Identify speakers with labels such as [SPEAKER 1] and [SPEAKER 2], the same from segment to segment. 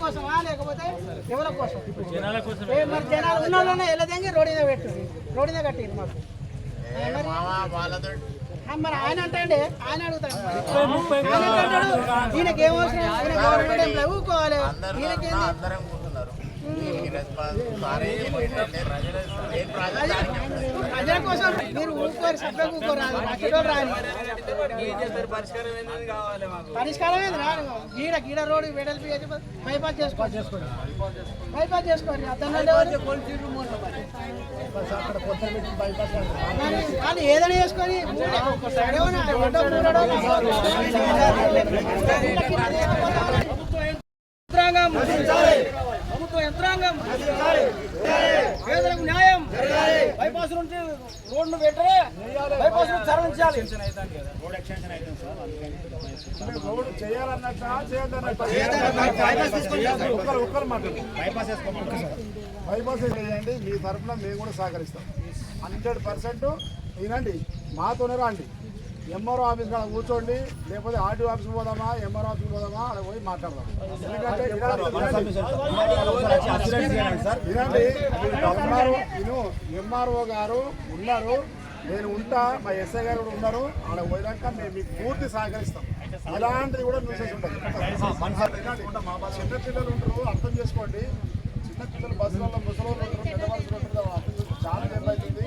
[SPEAKER 1] కోసమా లేకపోతే ఎవరి కోసం? ఏ మరి జనాలు ఉన్న వాళ్ళనే వెళ్ళదంగి రోడ్డు మీద పెట్టు రోడ్డు మీద కట్టి మాకు. మరి? ఆ మరి ఆయన అంటే ఆయన అడుగుతాడు. ఆయన అంటాడు ఈయనకి ఏం అవసరం? ఈయన గవర్నమెంట్ ఎంప్లాయ్ ఊరుకోవాలి. ఈయనకేంది?
[SPEAKER 2] ప్రజలు
[SPEAKER 1] ప్రజల కోసం మీరు ఊరుకోరు సభ్యులు రాదు పరిష్కారం ఏంది రాదు గీడ గీడ రోడ్డు వెడల్పి బైపాస్ చేసుకోవాలి చేసుకోండి బైపాస్ చేసుకోండి అతను వాళ్ళు ఏదైనా చేసుకొని ఏమన్నా ప్రభుత్వ యంత్రాంగం. పేదలకు న్యాయం. బైపాస్ నుంచి రోడ్డు పెట్టరే బైపాస్ నుంచి తరలించాలి.
[SPEAKER 3] రోడ్డు చేయాలన్నట్ట బైపాస్ చేయండి మీ తరఫున మేము కూడా సహకరిస్తాం హండ్రెడ్ పర్సెంట్ వినండి మాతోనే రండి ఎంఆర్ఓ ఆఫీస్ కాడ కూర్చోండి లేకపోతే ఆర్టీఓ ఆఫీస్కి పోదామా ఎంఆర్ఓ ఆఫీస్కి పోదామా అక్కడ పోయి మాట్లాడదాం. ఎందుకంటే వినండి ఎంఆర్ఓ నేను ఎంఆర్ఓ గారు ఉన్నారు. నేను ఉంటా మా ఎస్ఐ గారు కూడా ఉన్నారు. ఆడ పోయినాక మేము మీకు పూర్తి సహకరిస్తాం. అలాంటిది కూడా న్యూసెస్ ఉంటుంది చిన్న పిల్లలు ఉంటారు అర్థం చేసుకోండి. చిన్న పిల్లలు బస్సులలో ముసలి ఉంటారు పెద్ద మనుషులు ఉంటారు అర్థం చేసుకోండి చాలా టైం అవుతుంది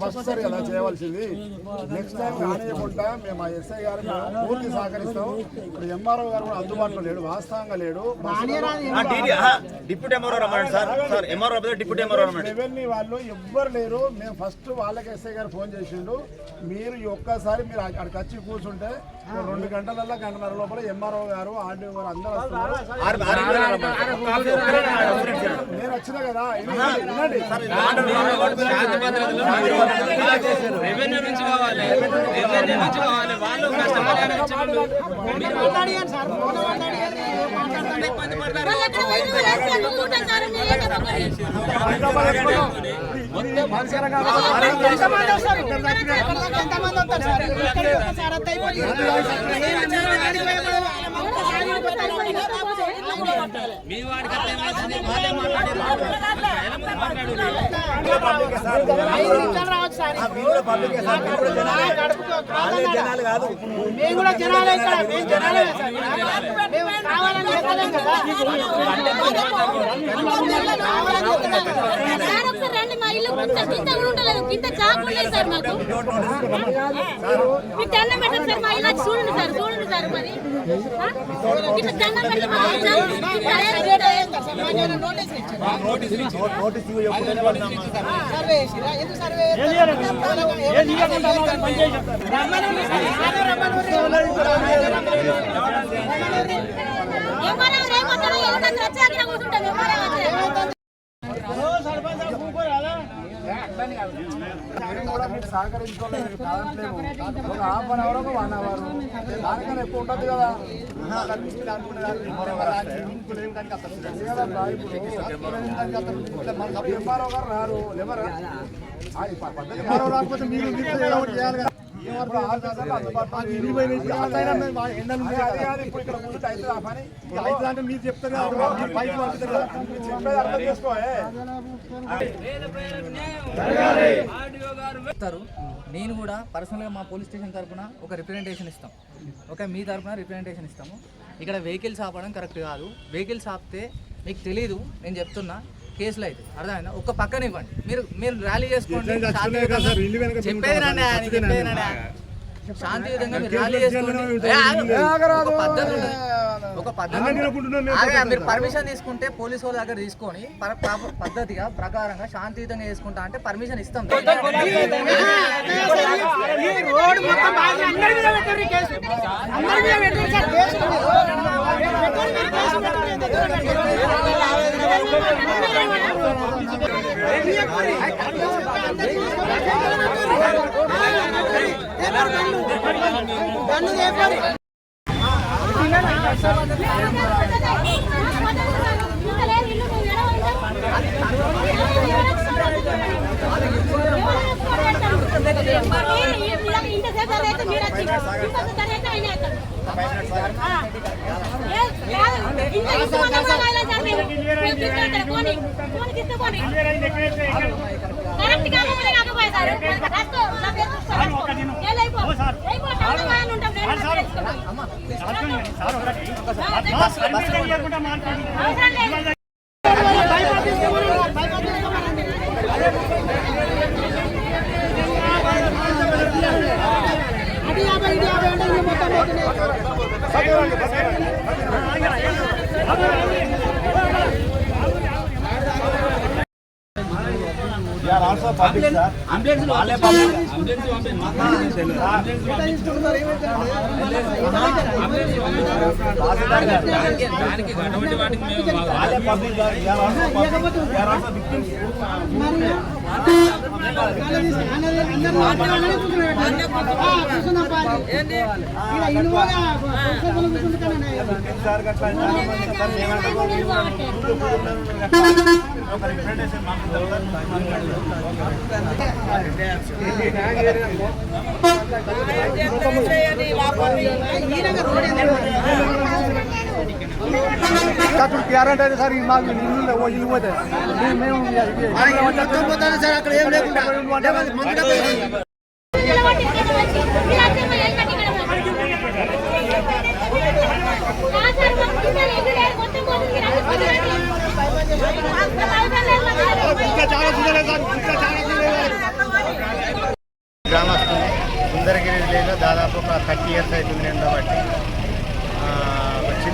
[SPEAKER 3] ఫస్ట్ సారి అలా చేయవలసింది. నెక్స్ట్ టైం కానియకుండా మేము ఆ ఎస్ఐ గారు మేము పూర్తి సహకరిస్తాం. ఇప్పుడు ఎంఆర్ఓ గారు కూడా అందుబాటులో లేడు వాస్తవంగా లేడు.
[SPEAKER 4] డిప్యూటీ ఎంఆర్ఓ రమ్మన్నాడు sir. Sir MRO deputy MRO రమ్మన్నాడు
[SPEAKER 3] రెవెన్యూ వాళ్ళు ఎవ్వరు లేరు. మేము ఫస్ట్ వాళ్ళకి ఎస్ఐ గారు ఫోన్ చేసిండు. మీరు ఒక్కసారి మీరు అక్కడికి వచ్చి కూర్చుంటే రెండు గంటలలో గంటన్నర లోపల ఎంఆర్ఓ గారు ఆర్డీఓ గారు అందరూ వస్తున్నారు. నేను వచ్చిన కదా
[SPEAKER 5] రెవెన్యూ నుంచి కావాలి రెవెన్యూ నుంచి కావాలి వాళ్ళు కష్టపడి
[SPEAKER 1] మాట్లాడియాను
[SPEAKER 5] మీ వాడికి
[SPEAKER 1] కడుపుకు కాదన్నారా? మేము కూడా జనాలే ఇక్కడ మేము జనాలే సార్ మేము కావాలని చెప్పలేం కదా
[SPEAKER 6] సార్ ఒకసారి రండి మా ఇల్లు ఇంత ఇంత కూడా ఉండలేదు ఇంత చాకు ఉండలేదు సార్ మాకు మీకు దండం పెట్టండి సార్ మా ఇల్లు వచ్చి చూడండి సార్ చూడండి సార్ మరి దండం పెట్టి
[SPEAKER 1] సర్వే చేసిరా? ఎందుకు సర్వే రమ్మనండి సార్. ఆడే రమ్మనండి.
[SPEAKER 6] ఏమన్నా రేపొద్దున ఎవరి దగ్గర వచ్చి అక్కడ కూర్చుంటాం ఏమన్నా వచ్చి.
[SPEAKER 3] నేను కూడా మీకు సహకరించుకోలేదు మీరు హాఫ్ అన్ అవర్ ఒక వన్ అవర్. దానికన్నా ఎక్కువ ఉంటుంది కదా. ఎంఆర్ఓ గారు రారు. ఎవరు? రాకపోతే మీరు చేయాలి కదా. ఇప్పుడు మీరు చెప్తారు పైకి పంపుతారు
[SPEAKER 7] నేను కూడా పర్సనల్గా మా పోలీస్ స్టేషన్ తరపున ఒక రిప్రజెంటేషన్ ఇస్తాం. ఓకే మీ తరఫున రిప్రజెంటేషన్ ఇస్తాము. ఇక్కడ వెహికల్స్ ఆపడం కరెక్ట్ కాదు. వెహికల్స్ ఆపితే మీకు తెలీదు నేను చెప్తున్నా. కేసులు అయితే. అర్థమైందా? ఒక పక్కన ఇవ్వండి. మీరు మీరు ర్యాలీ చేసుకోండి శాంతియుతంగా- చెప్పేది రండి ఆయన, చెప్పేది రండి ఆయన. శాంతియుతంగా మీరు ర్యాలీ చేసుకోండి. ఒక పద్ధతి ఉంటుంది. ఒక ఒక పద్ధతి ఆగే, మీరు పర్మిషన్ తీసుకుంటే పోలీసు వాళ్ళ దగ్గర తీసుకొని పద్ధతిగా ప్రకారంగా శాంతియుతంగా చేసుకుంటా అంటే పర్మిషన్ ఇస్తాం.
[SPEAKER 1] అందరి మీద పెట్టారు సార్ కేసు పెట్టారు మీరు కేసు పెట్టారు ఎందుకు పెట్టారు? గన్ను చెప్పారు
[SPEAKER 6] కరెక్ట్ కాకపోతే కాకపోయే సార్ రాసుకో నా పేరు రాసుకో ఏ లైఫ్ లైఫ్ టౌన్లో ఉంటాం నేను అవసరం లేదు
[SPEAKER 1] బైపాస్ తీసుకోమని బైపాస్ తీసుకోమని అది యాభై ఇది యాభై అంటే ఇది మొత్తం పోతున్నాయి
[SPEAKER 5] దానికి అటువంటి వాటికి మేము రోడ్
[SPEAKER 6] నిలబడి నిలబడి మీరంతా మా ఏం కట్టి
[SPEAKER 8] గ్రామస్తులు సుందరగిరి విలేజ్లో దాదాపు ఒక థర్టీ ఇయర్స్ అవుతుంది నేను కాబట్టి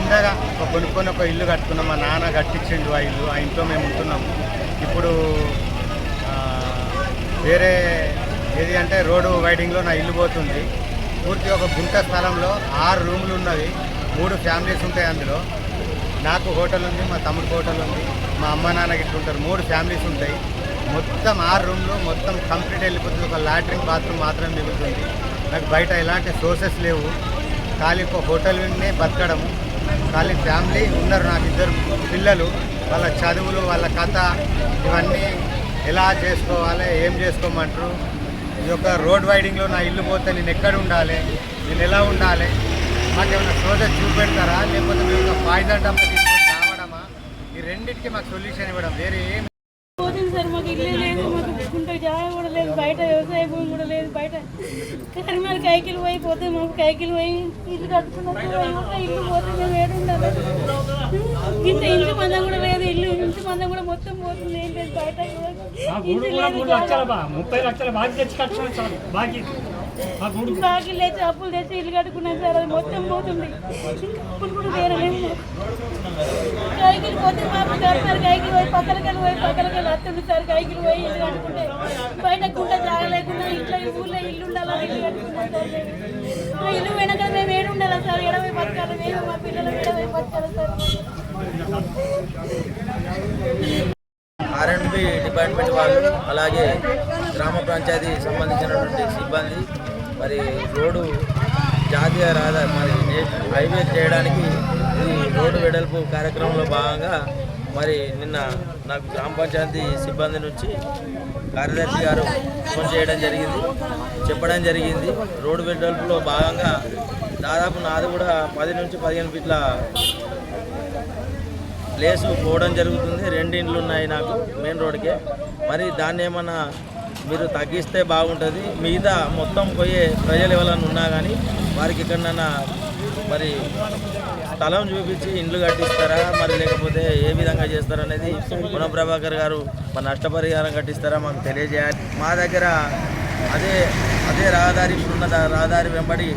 [SPEAKER 8] చిన్నగా ఒక కొనుక్కొని ఒక ఇల్లు కట్టుకున్నాం. మా నాన్న కట్టించిండు ఆ ఇల్లు. ఆ ఇంట్లో మేము ఉంటున్నాము ఇప్పుడు వేరే ఏది అంటే రోడ్డు వైడింగ్లో నా ఇల్లు పోతుంది. పూర్తి ఒక గుంట స్థలంలో ఆరు రూములు ఉన్నవి. మూడు ఫ్యామిలీస్ ఉంటాయి అందులో. నాకు హోటల్ ఉంది మా తమ్ముడికి హోటల్ ఉంది మా అమ్మ నాన్నకి ఇట్లుంటారు మూడు ఫ్యామిలీస్ ఉంటాయి. మొత్తం ఆరు రూమ్లు మొత్తం కంప్లీట్ వెళ్ళిపోతుంది. ఒక లాట్రిన్ బాత్రూమ్ మాత్రమే మిగులుతుంది. నాకు బయట ఎలాంటి సోర్సెస్ లేవు. ఖాళీ ఒక హోటల్ నుండి బతకడము. ఖాళీ ఫ్యామిలీ ఉన్నారు నాకు ఇద్దరు పిల్లలు. వాళ్ళ చదువులు వాళ్ళ కథ ఇవన్నీ ఎలా చేసుకోవాలి ఏం చేసుకోమంటారు? ఈ యొక్క రోడ్ వైడింగ్లో నా ఇల్లు పోతే నేను ఎక్కడ ఉండాలి? నేను ఎలా ఉండాలి? మాకేమైనా సోదర్ చూపెడతారా? లేకపోతే మేము ఒక పాయిజన్ డబ్బు తీసుకొని రావడమా? ఈ రెండింటికి మాకు సొల్యూషన్ ఇవ్వడం వేరే ఏం
[SPEAKER 9] పోతుంది సార్ మాకు ఇల్లు లేదు మాకు గుంట జాగా కూడా లేదు బయట వ్యవసాయ భూమి కూడా లేదు బయట కరీంనగర్ కైకిలు పోయి పోతే మాకు కైకిలు పోయి ఇల్లు కట్టుకున్నాం ఇల్లు పోతే మేము ఏడుండాలి ఇంత ఇంటి మందం కూడా లేదు ఇల్లు ఇంటి మందం కూడా మొత్తం పోతుంది ఏం లేదు బయట బాకీలు తెచ్చి అప్పులు తెచ్చి ఇల్లు కట్టుకున్నాం సార్ అది మొత్తం పోతుంది. అప్పులు కూడా తీరలేము కైకిలు పోతే మాకు కరీంనగర్ కైకిలు పోయి పక్కలకెళ్ళి పోయి పక్కలకెళ్ళి వస్తుంది సార్ కైకిలు పోయి ఇల్లు కట్టుకుంటే బయట గుంట జాగా లేకుండా ఇంట్లో ఊళ్ళో ఇల్లు ఉండాలని ఇల్లు కట్టుకున్నాం సార్ ఇల్లు వెనక మేము ఏడు ఉండాలా సార్? ఎడవై బతకాలి? మేము మా పిల్లలు ఎడవై బతకాలి సార్?
[SPEAKER 10] ఆర్ఎండ్బి డిపార్ట్మెంట్ వాళ్ళు అలాగే గ్రామ పంచాయతీ సంబంధించినటువంటి సిబ్బంది మరి రోడ్డు జాతీయ రహదారి మరి హైవే చేయడానికి ఈ రోడ్డు వెడల్పు కార్యక్రమంలో భాగంగా మరి నిన్న నాకు గ్రామ పంచాయతీ సిబ్బంది నుంచి కార్యదర్శి గారు ఫోన్ చేయడం జరిగింది. చెప్పడం జరిగింది. రోడ్డు వెడల్పులో భాగంగా దాదాపు నాది కూడా పది నుంచి పదిహేను ఫీట్ల ప్లేసు పోవడం జరుగుతుంది. రెండు ఇండ్లు ఉన్నాయి నాకు మెయిన్ రోడ్కే మరి దాన్ని ఏమన్నా మీరు తగ్గిస్తే బాగుంటుంది. మిగతా మొత్తం పోయే ప్రజలు ఎవరైనా ఉన్నా కానీ వారికి ఎక్కడన్నా మరి స్థలం చూపించి ఇండ్లు కట్టిస్తారా? మరి లేకపోతే ఏ విధంగా చేస్తారనేది గుణ ప్రభాకర్ గారు మరి నష్టపరిహారం కట్టిస్తారా మాకు తెలియజేయాలి. మా దగ్గర అదే అదే రహదారి ఇప్పుడున్న రహదారి వెంబడి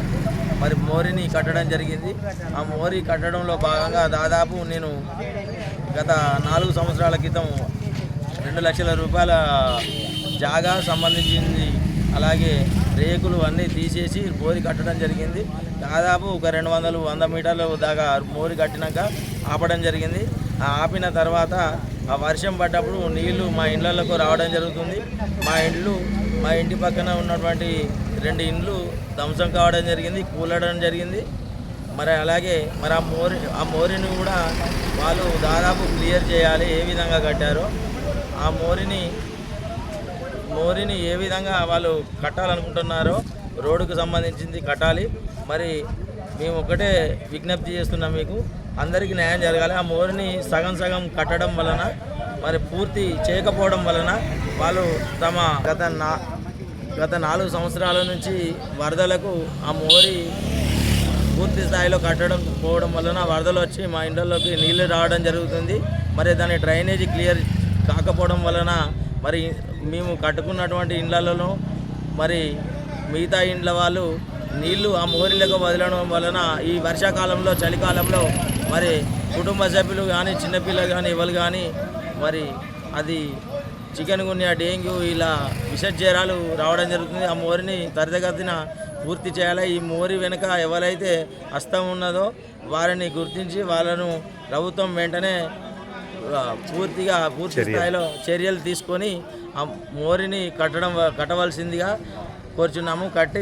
[SPEAKER 10] మరి మోరీని కట్టడం జరిగింది. ఆ మోరీ కట్టడంలో భాగంగా దాదాపు నేను గత నాలుగు సంవత్సరాల క్రితం రెండు లక్షల రూపాయల జాగా సంబంధించింది. అలాగే రేకులు అన్నీ తీసేసి మోరి కట్టడం జరిగింది. దాదాపు ఒక రెండు వందలు వంద మీటర్లు దాకా మోరి కట్టినాక ఆపడం జరిగింది. ఆ ఆపిన తర్వాత ఆ వర్షం పడ్డప్పుడు నీళ్ళు మా ఇళ్ళకు రావడం జరుగుతుంది. మా ఇండ్లు మా ఇంటి పక్కన ఉన్నటువంటి రెండు ఇండ్లు ధ్వంసం కావడం జరిగింది కూలడం జరిగింది. మరి అలాగే మరి ఆ మోరి ఆ మోరిని కూడా వాళ్ళు దాదాపు క్లియర్ చేయాలి ఏ విధంగా కట్టారో. ఆ మోరిని మోరిని ఏ విధంగా వాళ్ళు కట్టాలనుకుంటున్నారో రోడ్డుకు సంబంధించింది కట్టాలి. మరి మేము ఒకటే విజ్ఞప్తి చేస్తున్నాం మీకు. అందరికీ న్యాయం జరగాలి. ఆ మోరిని సగం సగం కట్టడం వలన మరి పూర్తి చేయకపోవడం వలన వాళ్ళు తమ గత నా గత నాలుగు సంవత్సరాల నుంచి వరదలకు ఆ మోరి పూర్తి స్థాయిలో కట్టడం పోవడం వలన వరదలు వచ్చి మా ఇండ్లలోకి నీళ్ళు రావడం జరుగుతుంది. మరి దాని డ్రైనేజీ క్లియర్ కాకపోవడం వలన మరి మేము కట్టుకున్నటువంటి ఇండ్లలో మరి మిగతా ఇండ్ల వాళ్ళు నీళ్ళు ఆ మోరిలకు వదలడం వలన ఈ వర్షాకాలంలో చలికాలంలో మరి కుటుంబ సభ్యులు కానీ చిన్నపిల్లలు కానీ ఎవరు కానీ మరి అది చికెన్ గున్యా డెంగ్యూ ఇలా విషజ్వరాలు రావడం జరుగుతుంది. ఆ మోరిని త్వరితగతిన పూర్తి చేయాలి. ఈ మోరి వెనుక ఎవరైతే హస్తం ఉన్నదో వారిని గుర్తించి వాళ్ళను ప్రభుత్వం వెంటనే పూర్తిగా పూర్తి స్థాయిలో చర్యలు తీసుకొని ఆ మోరిని కట్టడం కట్టవలసిందిగా కోరుచున్నాము. కట్టి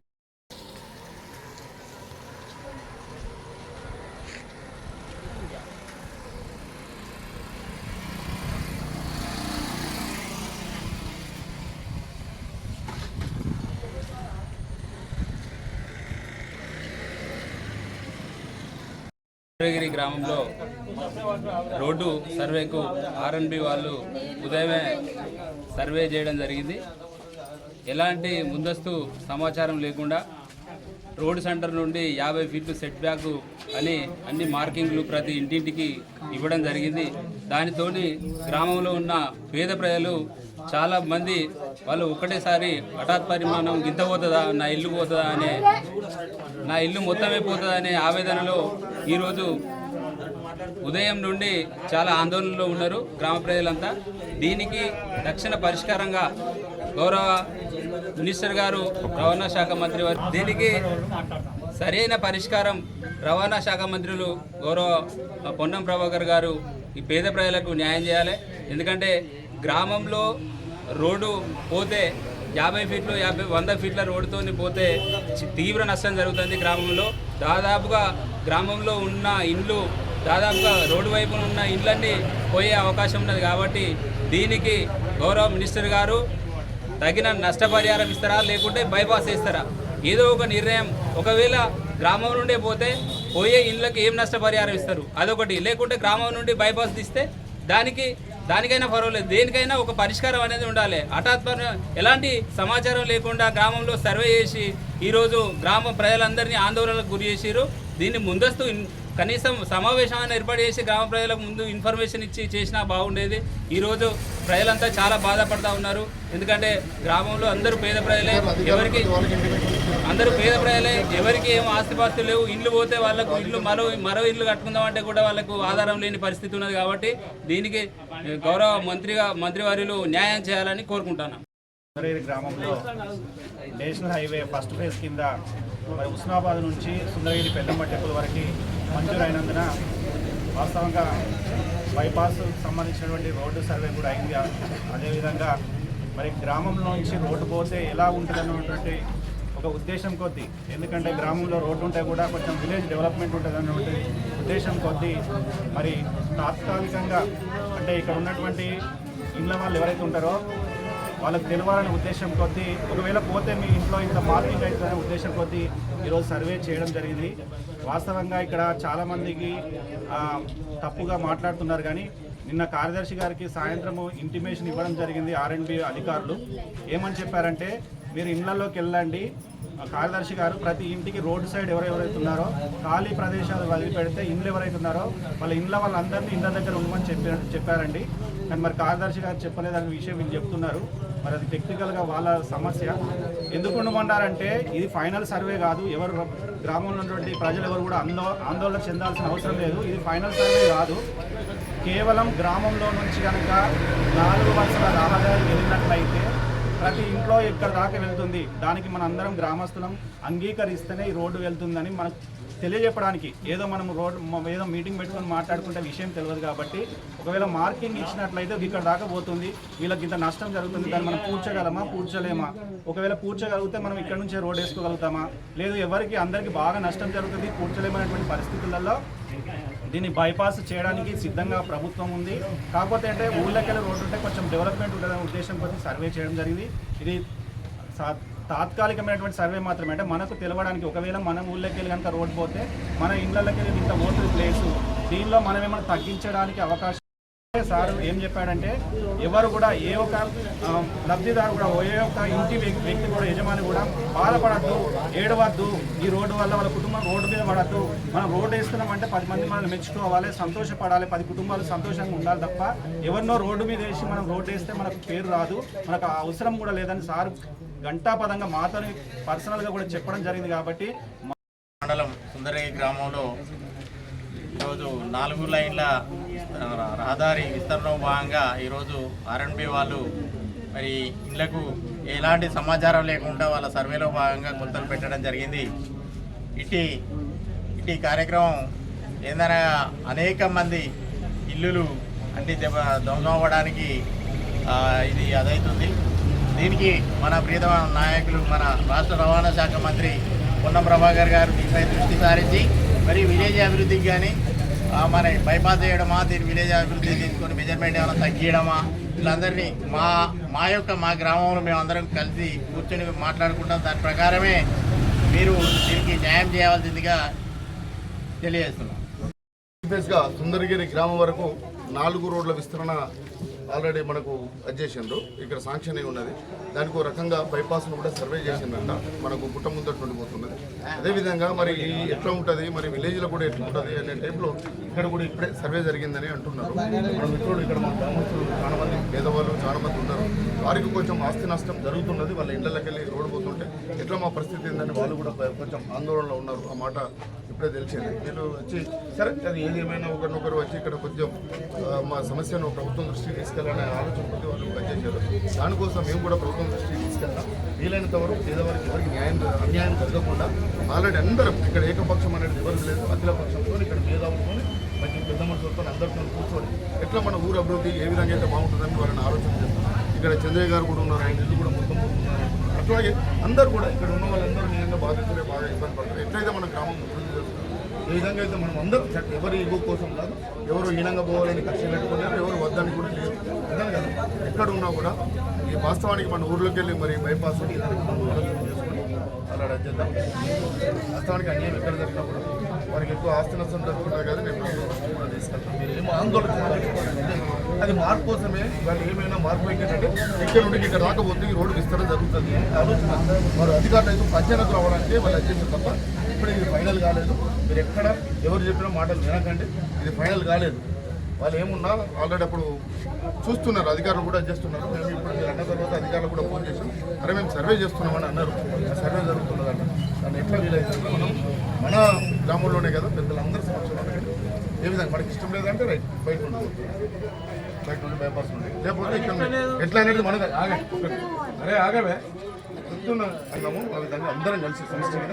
[SPEAKER 5] చంద్రగిరి గ్రామంలో రోడ్డు సర్వేకు ఆర్ఎన్బి వాళ్ళు ఉదయమే సర్వే చేయడం జరిగింది. ఎలాంటి ముందస్తు సమాచారం లేకుండా రోడ్ సెంటర్ నుండి యాభై ఫీట్లు సెట్ బ్యాక్ అని అన్ని మార్కింగ్లు ప్రతి ఇంటింటికి ఇవ్వడం జరిగింది. దానితోని గ్రామంలో ఉన్న పేద ప్రజలు చాలా మంది వాళ్ళు ఒకటేసారి హఠాత్ పరిమాణం గింత పోతుందా నా ఇల్లు పోతుందా అనే నా ఇల్లు మొత్తమే పోతుందా అనే ఆవేదనలో ఈరోజు ఉదయం నుండి చాలా ఆందోళనలో ఉన్నారు గ్రామ ప్రజలంతా. దీనికి తక్షణ పరిష్కారంగా గౌరవ మినిస్టర్ గారు రవాణా శాఖ మంత్రి వారు దీనికి సరైన పరిష్కారం రవాణా శాఖ మంత్రులు గౌరవ పొన్నం ప్రభాకర్ గారు ఈ పేద ప్రజలకు న్యాయం చేయాలి. ఎందుకంటే గ్రామంలో రోడ్డు పోతే యాభై ఫీట్లు యాభై వంద ఫీట్ల రోడ్డుతో పోతే తీవ్ర నష్టం జరుగుతుంది గ్రామంలో. దాదాపుగా గ్రామంలో ఉన్న ఇండ్లు దాదాపుగా రోడ్డు వైపున ఉన్న ఇండ్లన్నీ పోయే అవకాశం ఉన్నది కాబట్టి దీనికి గౌరవ మినిస్టర్ గారు తగిన నష్టపరిహారం ఇస్తారా లేకుంటే బైపాస్ ఇస్తారా ఏదో ఒక నిర్ణయం. ఒకవేళ గ్రామం నుండే పోతే పోయే ఇళ్ళకి ఏం నష్టపరిహారం ఇస్తారు? అదొకటి. లేకుంటే గ్రామం నుండి బైపాస్ తీస్తే దానికి దానికైనా పర్వాలేదు. దేనికైనా ఒక పరిష్కారం అనేది ఉండాలి. హఠాత్పర ఎలాంటి సమాచారం లేకుండా గ్రామంలో సర్వే చేసి ఈరోజు గ్రామ ప్రజలందరినీ ఆందోళనకు గురి చేసిరు దీన్ని ముందస్తు కనీసం సమావేశాన్ని ఏర్పాటు చేసి గ్రామ ప్రజలకు ముందు ఇన్ఫర్మేషన్ ఇచ్చి చేసినా బాగుండేది. ఈరోజు ప్రజలంతా చాలా బాధపడతా ఉన్నారు. ఎందుకంటే గ్రామంలో అందరూ పేద ప్రజలే. ఎవరికి అందరూ పేద ప్రజలే. ఎవరికి ఏం ఆస్తిపాస్తులు లేవు. ఇల్లు పోతే వాళ్ళకు ఇల్లు మరో మరో ఇల్లు కట్టుకుందామంటే కూడా వాళ్ళకు ఆధారం లేని పరిస్థితి ఉన్నది కాబట్టి దీనికి గౌరవ మంత్రిగా మంత్రివర్యులు న్యాయం చేయాలని కోరుకుంటున్నాను
[SPEAKER 11] గ్రామంలో నేషనల్ హైవే ఫస్ట్ ఫేజ్ కింద మరి ఉస్నాబాద్ నుంచి సుందరగిరి పెద్దమ్మ టెంపుల్ వరకు మంజూరు అయినందున వాస్తవంగా బైపాస్ సంబంధించినటువంటి రోడ్డు సర్వే కూడా అయింది. అదేవిధంగా మరి గ్రామంలో నుంచి రోడ్డు పోతే ఎలా ఉంటుందన్నటువంటి ఒక ఉద్దేశం కొద్దీ ఎందుకంటే గ్రామంలో రోడ్డు ఉంటే కూడా కొంచెం విలేజ్ డెవలప్మెంట్ ఉంటుంది అన్నటువంటి ఉద్దేశం కొద్దీ మరి తాత్కాలికంగా అంటే ఇక్కడ ఉన్నటువంటి ఇళ్ళ వాళ్ళు ఎవరైతే ఉంటారో వాళ్ళకి తెలియాలనే ఉద్దేశం కొద్దీ ఒకవేళ పోతే మీ ఇంట్లో ఇంత మార్కింగ్ అవుతుందనే ఉద్దేశం కొద్దీ ఈరోజు సర్వే చేయడం జరిగింది. వాస్తవంగా ఇక్కడ చాలామందికి తప్పుగా మాట్లాడుతున్నారు కానీ నిన్న కార్యదర్శి గారికి సాయంత్రము ఇంటిమేషన్ ఇవ్వడం జరిగింది ఆర్ఎండ్బి అధికారులు. ఏమని చెప్పారంటే మీరు ఇళ్ళలోకి వెళ్ళండి. కార్యదర్శి గారు ప్రతి ఇంటికి రోడ్డు సైడ్ ఎవరెవరైతే ఉన్నారో ఖాళీ ప్రదేశాలు వదిలిపెడితే ఇండ్లు ఎవరైతే ఉన్నారో వాళ్ళ ఇండ్ల వాళ్ళందరినీ ఇండ్ల దగ్గర ఉండమని చెప్పి చెప్పారండి. కానీ మరి కార్యదర్శి గారు చెప్పలేదనే విషయం వీళ్ళు చెప్తున్నారు. మరి అది టెక్నికల్గా వాళ్ళ సమస్య. ఎందుకు ఉండమన్నారంటే ఇది ఫైనల్ సర్వే కాదు. ఎవరు గ్రామంలో ఉన్నటువంటి ప్రజలు ఎవరు కూడా ఆందో ఆందోళన చెందాల్సిన అవసరం లేదు. ఇది ఫైనల్ సర్వే కాదు. కేవలం గ్రామంలో నుంచి కనుక నాలుగు వరుసల రహదారి వెళ్ళినట్లయితే ప్రతి ఇంట్లో ఇక్కడ దాకా వెళ్తుంది? దానికి మన అందరం గ్రామస్తులం. అంగీకరిస్తేనే ఈ రోడ్డు వెళ్తుందని మనకు తెలియజెప్పడానికి ఏదో మనం రోడ్ ఏదో మీటింగ్ పెట్టుకొని మాట్లాడుకుంటే విషయం తెలియదు కాబట్టి ఒకవేళ మార్కింగ్ ఇచ్చినట్లయితే ఇక్కడ దాకా పోతుంది. వీళ్ళకి ఇంత నష్టం జరుగుతుంది. దాన్ని మనం పూడ్చగలమా పూడ్చలేమా ఒకవేళ పూడ్చగలిగితే మనం ఇక్కడ నుంచే రోడ్ వేసుకోగలుగుతామా? లేదు ఎవరికి అందరికీ బాగా నష్టం జరుగుతుంది పూడ్చలేమనేటువంటి పరిస్థితులలో దీన్ని బైపాస్ చేయడానికి సిద్ధంగా ప్రభుత్వం ఉంది. కాకపోతే అంటే ఊళ్ళకెళ్ళి రోడ్డు ఉంటే కొంచెం డెవలప్మెంట్ ఉంటుందనే ఉద్దేశం కొద్ది సర్వే చేయడం జరిగింది. ఇది సా- తాత్కాలికమైనటువంటి సర్వే మాత్రమే. అంటే మనకు తెలవడానికి ఒకవేళ మన ఊళ్ళకి వెళ్ళి కనుక రోడ్ పోతే మన ఇళ్ళకి వెళ్ళి ఇంత ఓటర్ ప్లేసు దీనిలో మనం ఏమైనా తగ్గించడానికి అవకాశం సార్ ఏం చెప్పాడంటే ఎవరు కూడా ఏ ఒక్క లబ్ధిదారు కూడా ఏ ఒక్క ఇంటి వ్యక్తి కూడా యజమాని కూడా బాధపడద్దు ఏడవద్దు ఈ రోడ్డు వల్ల వాళ్ళ కుటుంబం రోడ్డు మీద పడద్దు. మనం రోడ్డు వేస్తున్నామంటే పది మంది మనల్ని మెచ్చుకోవాలి సంతోషపడాలి పది కుటుంబాలు సంతోషంగా ఉండాలి తప్ప ఎవరినో రోడ్డు మీద వేసి మనం రోడ్డు వేస్తే మనకు పేరు రాదు మనకు అవసరం కూడా లేదని సార్ గంటాపదంగా మాతో పర్సనల్గా కూడా చెప్పడం జరిగింది కాబట్టి
[SPEAKER 8] మండలం సుందరయ్య గ్రామంలో ఈరోజు నాలుగు లైన్ల రహదారి విస్తరణలో భాగంగా ఈరోజు ఆర్ఎన్బి వాళ్ళు మరి ఇళ్ళకు ఎలాంటి సమాచారం లేకుండా వాళ్ళ సర్వేలో భాగంగా కొలతలు పెట్టడం జరిగింది. ఇటీ ఇటీ కార్యక్రమం ఏందనగా అనేక మంది ఇల్లులు అన్ని దెబ్బ ధ్వంసం అవ్వడానికి ఇది అదవుతుంది దీనికి మన ప్రియతమ నాయకులు మన రాష్ట్ర రవాణా శాఖ మంత్రి పొన్నం ప్రభాకర్ గారు దీనిపై దృష్టి సారించి మరి విలేజ్ అభివృద్ధికి కానీ మరి బైపాస్ చేయడమా? దీని విలేజ్ అభివృద్ధి తీసుకొని మెజర్మెంట్ ఏమైనా తగ్గియడమా? వీళ్ళందరినీ మా మా యొక్క మా గ్రామంలో మేము అందరం కలిసి కూర్చొని మాట్లాడుకుంటాం. దాని ప్రకారమే మీరు దీనికి న్యాయం చేయవలసిందిగా తెలియజేస్తున్నాం.
[SPEAKER 12] సుందరగిరి గ్రామం వరకు నాలుగు రోడ్ల విస్తరణ ఆల్రెడీ మనకు చేసిండ్రు. ఇక్కడ శాంక్షన్ అయి ఉన్నది. దానికి ఒక రకంగా బైపాస్ను కూడా సర్వే చేసిందంట. మనకు పుట్ట ముందట్టు ఉండిపోతున్నది అదేవిధంగా మరి ఎట్లా ఉంటుంది? మరి విలేజ్లో కూడా ఎట్లా ఉంటుంది అనే టైంలో ఇక్కడ కూడా ఇప్పుడే సర్వే జరిగిందని అంటున్నారు. మన మిత్రులు ఇక్కడ మన గ్రామస్తులు చాలా మంది పేదవాళ్ళు చాలా మంది ఉన్నారు. వారికి కొంచెం ఆస్తి నష్టం జరుగుతున్నది. వాళ్ళ ఇళ్ళకి వెళ్ళి రోడ్డు పోతుంటే ఎట్లా మా పరిస్థితి ఏందని వాళ్ళు కూడా కొంచెం ఆందోళనలో ఉన్నారు. ఆ మాట ఇప్పుడే తెలిసింది. నేను వచ్చి సరే అది ఏది ఏమైనా ఒకరినొకరు వచ్చి ఇక్కడ కొంచెం మా సమస్యను ప్రభుత్వం దృష్టికి తీసుకెళ్ళాలనే ఆలోచన కొద్ది వాళ్ళు పనిచేశారు. దానికోసం మేము కూడా ప్రభుత్వం దృష్టికి తీసుకెళ్తాం. వీలైనంత వరకు పేదవారికి ఎవరికి న్యాయం అన్యాయం జరగకుండా ఆల్రెడీ అందరం ఇక్కడ ఏకపక్షం అనేది ఎవరికి లేదు. అఖిల పక్షంతో ఇక్కడ మేధావులతో మంచి పెద్ద మనుషులతో అందరితో కూర్చొని ఎట్లా మన ఊరు అభివృద్ధి ఏ విధంగా అయితే బాగుంటుందని వాళ్ళని ఆలోచన చేస్తాం. ఇక్కడ చంద్రయ్య గారు కూడా ఉన్నారు ఆయన ఇల్లు కూడా మొత్తం పోతున్నారు అట్లాగే అందరు కూడా ఇక్కడ ఉన్న వాళ్ళందరూ నిజంగా బాధితులే బాగా ఇబ్బంది పడతారు. ఎట్లయితే మన గ్రామం అభివృద్ధి చేస్తుందో ఏ విధంగా అయితే మనం అందరూ చ- ఎవరి ఇగో కోసం కాదు ఎవరు ఈనంగా పోవాలని కష్టం పెట్టుకున్నారు ఎవరు వద్దని కూడా లేదు అర్థం కదా. ఎక్కడ ఉన్నా కూడా ఈ వాస్తవానికి మన ఊర్లోకి వెళ్ళి మరి బైపాస్ మనం చేసుకుని అలా రద్దు చేద్దాం. వాస్తవానికి అన్యాయం ఎక్కడ జరిగినా కూడా వారికి ఎక్కువ ఆస్తి నష్టం జరుగుతున్నారు కదా నేను మీరు ఏమో ఆందోళన అది మార్పు కోసమే వాళ్ళు ఏమైనా మార్పు ఏంటంటే ఇక్కడ నుండి ఇక్కడ రాకపోతే ఈ రోడ్డు విస్తరణ జరుగుతుంది అని ఆలోచన. వారు అధికారులు అయితే పంచాయతీలకు రావడానికి వాళ్ళు అధ్యక్షులు తప్ప ఇప్పుడు ఇది ఫైనల్ కాలేదు. మీరు ఎక్కడ ఎవరు చెప్పిన మాటలు వినకండి. ఇది ఫైనల్ కాలేదు. వాళ్ళు ఏమున్నా ఆల్రెడీ అప్పుడు చూస్తున్నారు. అధికారులు కూడా చేస్తున్నారు మేము ఇప్పుడు మీరు అన్న తర్వాత అధికారులు కూడా ఫోన్ చేసాం అరే మేము సర్వే చేస్తున్నామని అన్నారు. ఆ సర్వే జరుగుతున్నదంట. దాన్ని ఎట్లా వీలైతే మనం మన గ్రామంలోనే కదా పెద్దలందరూ సమస్యలు ఏ విధంగా? మనకి ఇష్టం లేదంటే రైట్ బయట ఉండదు బయట నుండి బైపాస్ నుండి లేకపోతే ఇక్కడ ఎట్లా అనేది మనది. ఆగే. అరే ఆగవే. చెప్తున్నా అన్నాము. ఆ విధంగా అందరం కలిసి సమస్య మీద.